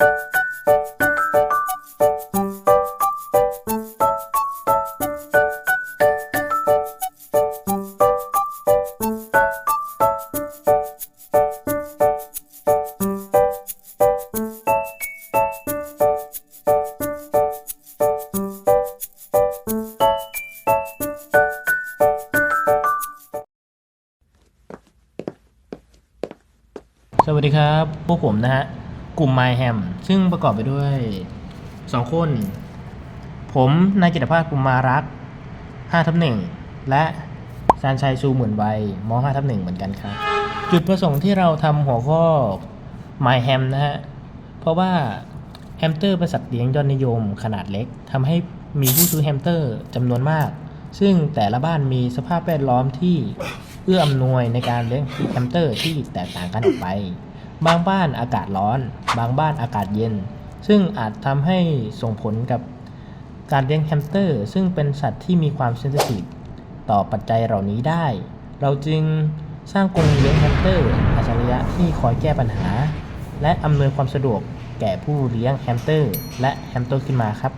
ส วัสดีครับ พวกผมนะฮะ กลุ่ม My Ham ซึ่งประกอบไปด้วย 2 คน ผมนายจิตภาพกุมมารัก5ทับ1และชานชัยชูหมื่นใบม5ทับ1เหมือนกันครับ จุดประสงค์ที่เราทำหัวข้อ My Ham นะฮะ เพราะว่าแฮมสเตอร์เป็นสัตว์เลี้ยงยอดนิยมขนาดเล็กทำให้มีผู้ซื้อแฮมสเตอร์จำนวนมาก ซึ่งแต่ละบ้านมีสภาพแวดล้อมที่ เอื้ออำนวยในการเลี้ยงแฮมสเตอร์ที่แตกต่างกันออกไป บางบ้านอากาศร้อน บางบ้านอากาศเย็น ซึ่งอาจทำให้ส่งผลกับการเลี้ยงแฮมสเตอร์ ซึ่งเป็นสัตว์ที่มีความเซนซิทีฟต่อปัจจัยเหล่านี้ได้ เราจึงสร้างกรงเลี้ยงแฮมสเตอร์อัจฉริยะที่คอยแก้ปัญหา และอำนวยความสะดวกแก่ผู้เลี้ยงแฮมสเตอร์ และแฮมสเตอร์ขึ้นมาครับ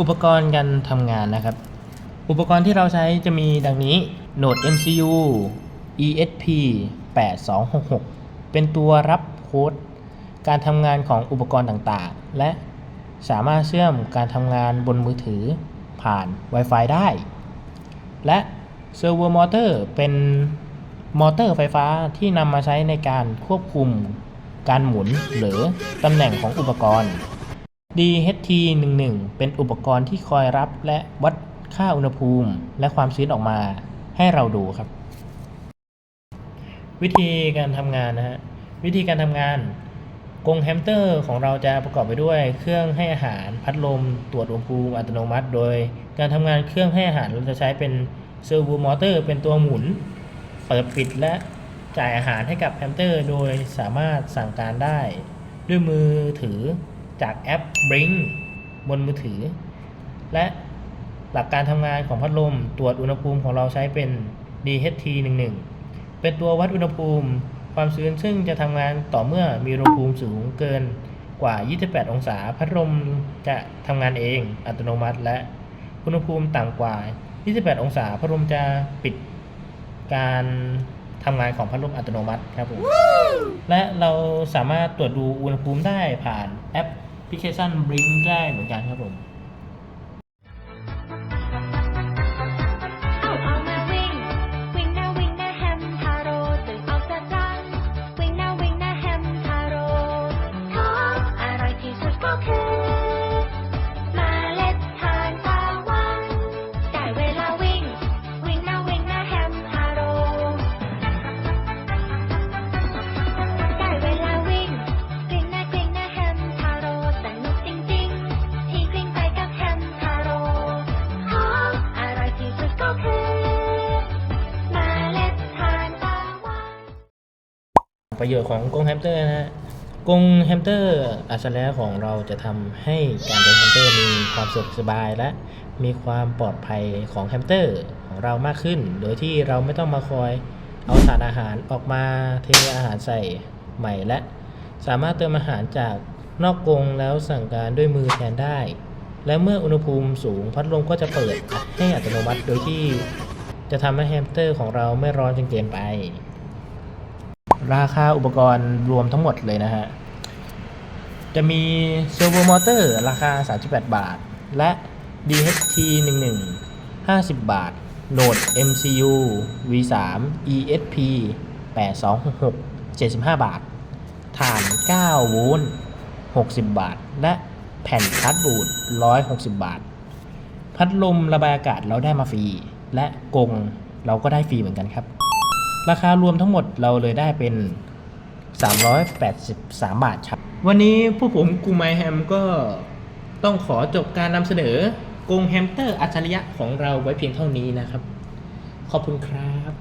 อุปกรณ์การทำงานนะครับ อุปกรณ์ที่เราใช้จะมีดังนี้ Node MCU ESP 8266 เป็นตัวรับโค้ดการทำงานของอุปกรณ์ต่างๆ และสามารถเชื่อมการทำงานบนมือถือผ่าน Wi-Fi ได้ และ Servo Motor เป็นมอเตอร์ไฟฟ้าที่นำมาใช้ในการควบคุมการหมุนหรือตำแหน่งของอุปกรณ์ DHT11 เป็นอุปกรณ์ที่คอยรับและวัดค่าอุณหภูมิ และความชื้นออกมาให้เราดูครับ วิธีการทำงานนะฮะ วิธีการทำงานกรงแฮมสเตอร์ของเราจะประกอบไปด้วยเครื่องให้อาหารพัดลม ตรวจอุณหภูมิอัตโนมัติ โดยการทำงานเครื่องให้อาหารเราจะใช้เป็นเซอร์โวมอเตอร์ เป็นตัวหมุน เปิดปิดและจ่ายอาหารให้กับแฮมสเตอร์ โดยสามารถสั่งการได้ด้วยมือถือ จากแอป Blink บนมือถือ และหลักการทำงานของพัดลมตรวจอุณหภูมิของเราใช้เป็น DHT11 เป็นตัววัดอุณหภูมิความชื้นซึ่งจะทำงานต่อเมื่อมีอุณหภูมิสูงเกินกว่า 28 องศา พัดลมจะทำงานเองอัตโนมัติ และอุณหภูมิต่ำกว่า 28 องศา พัดลมจะปิดการทำงานของพัดลมอัตโนมัติครับผม และเราสามารถตรวจดูอุณหภูมิได้ผ่านแอป พลิเคชันบริงได้เหมือนกันครับผม ประโยชน์ของกรงแฮมสเตอร์นะฮะกรงแฮมสเตอร์อัจฉริยะของเราจะทำให้การเลี้ยงแฮมสเตอร์มีความสะดวกสบายและมีความปลอดภัยของแฮมสเตอร์ของเรามากขึ้น โดยที่เราไม่ต้องมาคอยเอาสารอาหารออกมาเทอาหารใส่ใหม่และ สามารถเติมอาหารจากนอกกรงแล้วสั่งการด้วยมือแทนได้ และเมื่ออุณหภูมิสูงพัดลมก็จะเปิดให้อัตโนมัติโดยที่จะทำให้แฮมสเตอร์ของเราไม่ร้อนจนเกินไป ราคาอุปกรณ์รวมทั้งหมดเลยนะฮะ จะมีเซอร์โวมอเตอร์ราคา 38 บาท และ DHT 11 50 บาท Node MCU V3 ESP 8266 75 บาท ฐาน 9 โวลต์ 60 บาท และแผ่นคัดบูด160 บาท พัดลมระบายอากาศเราได้มาฟรี และกงเราก็ได้ฟรีเหมือนกันครับ ราคารวมทั้งหมดเราเลยได้เป็น 383 บาทครับ วันนี้ผู้ผมกูไมแฮมก็ต้องขอจบการนำเสนอกรงแฮมสเตอร์อัจฉริยะของเราไว้เพียงเท่านี้นะครับ ขอบคุณครับ